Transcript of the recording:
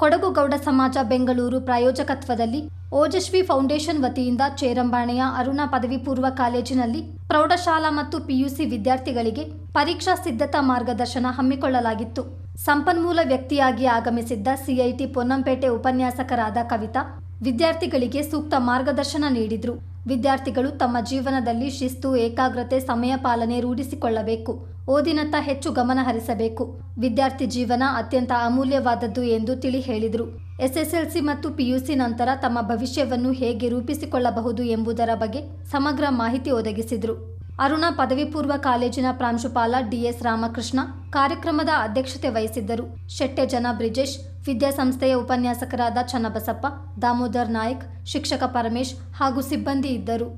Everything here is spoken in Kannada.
ಕೊಡಗು ಗೌಡ ಸಮಾಜ ಬೆಂಗಳೂರು ಪ್ರಾಯೋಜಕತ್ವದಲ್ಲಿ ಓಜಸ್ವಿ ಫೌಂಡೇಶನ್ ವತಿಯಿಂದ ಚೇರಂಬಾಣೆಯ ಅರುಣಾ ಪದವಿ ಪೂರ್ವ ಕಾಲೇಜಿನಲ್ಲಿ ಪ್ರೌಢಶಾಲಾ ಮತ್ತು ಪಿಯುಸಿ ವಿದ್ಯಾರ್ಥಿಗಳಿಗೆ ಪರೀಕ್ಷಾ ಸಿದ್ಧತಾ ಮಾರ್ಗದರ್ಶನ ಹಮ್ಮಿಕೊಳ್ಳಲಾಗಿತ್ತು. ಸಂಪನ್ಮೂಲ ವ್ಯಕ್ತಿಯಾಗಿ ಆಗಮಿಸಿದ್ದ ಸಿಐಟಿ ಪೊನ್ನಂಪೇಟೆ ಉಪನ್ಯಾಸಕರಾದ ಕವಿತಾ ವಿದ್ಯಾರ್ಥಿಗಳಿಗೆ ಸೂಕ್ತ ಮಾರ್ಗದರ್ಶನ ನೀಡಿದ್ರು. ವಿದ್ಯಾರ್ಥಿಗಳು ತಮ್ಮ ಜೀವನದಲ್ಲಿ ಶಿಸ್ತು, ಏಕಾಗ್ರತೆ, ಸಮಯ ಪಾಲನೆ ರೂಢಿಸಿಕೊಳ್ಳಬೇಕು. ಓದಿನತ್ತ ಹೆಚ್ಚು ಗಮನ ಹರಿಸಬೇಕು. ವಿದ್ಯಾರ್ಥಿ ಜೀವನ ಅತ್ಯಂತ ಅಮೂಲ್ಯವಾದದ್ದು ಎಂದು ತಿಳಿ ಹೇಳಿದರು. ಎಸ್ಎಸ್ಎಲ್ಸಿ ಮತ್ತು ಪಿಯುಸಿ ನಂತರ ತಮ್ಮ ಭವಿಷ್ಯವನ್ನು ಹೇಗೆ ರೂಪಿಸಿಕೊಳ್ಳಬಹುದು ಎಂಬುದರ ಬಗ್ಗೆ ಸಮಗ್ರ ಮಾಹಿತಿ ಒದಗಿಸಿದರು. ಅರುಣಾ ಪದವಿ ಪೂರ್ವ ಕಾಲೇಜಿನ ಪ್ರಾಂಶುಪಾಲ ಡಿಎಸ್ ರಾಮಕೃಷ್ಣ ಕಾರ್ಯಕ್ರಮದ ಅಧ್ಯಕ್ಷತೆ ವಹಿಸಿದ್ದರು. ಶೆಟ್ಟೆಜನ ಬ್ರಿಜೇಶ್, ವಿದ್ಯಾಸಂಸ್ಥೆಯ ಉಪನ್ಯಾಸಕರಾದ ಚನ್ನಬಸಪ್ಪ, ದಾಮೋದರ್ ನಾಯಕ್, ಶಿಕ್ಷಕ ಪರಮೇಶ್ ಹಾಗೂ ಸಿಬ್ಬಂದಿ ಇದ್ದರು.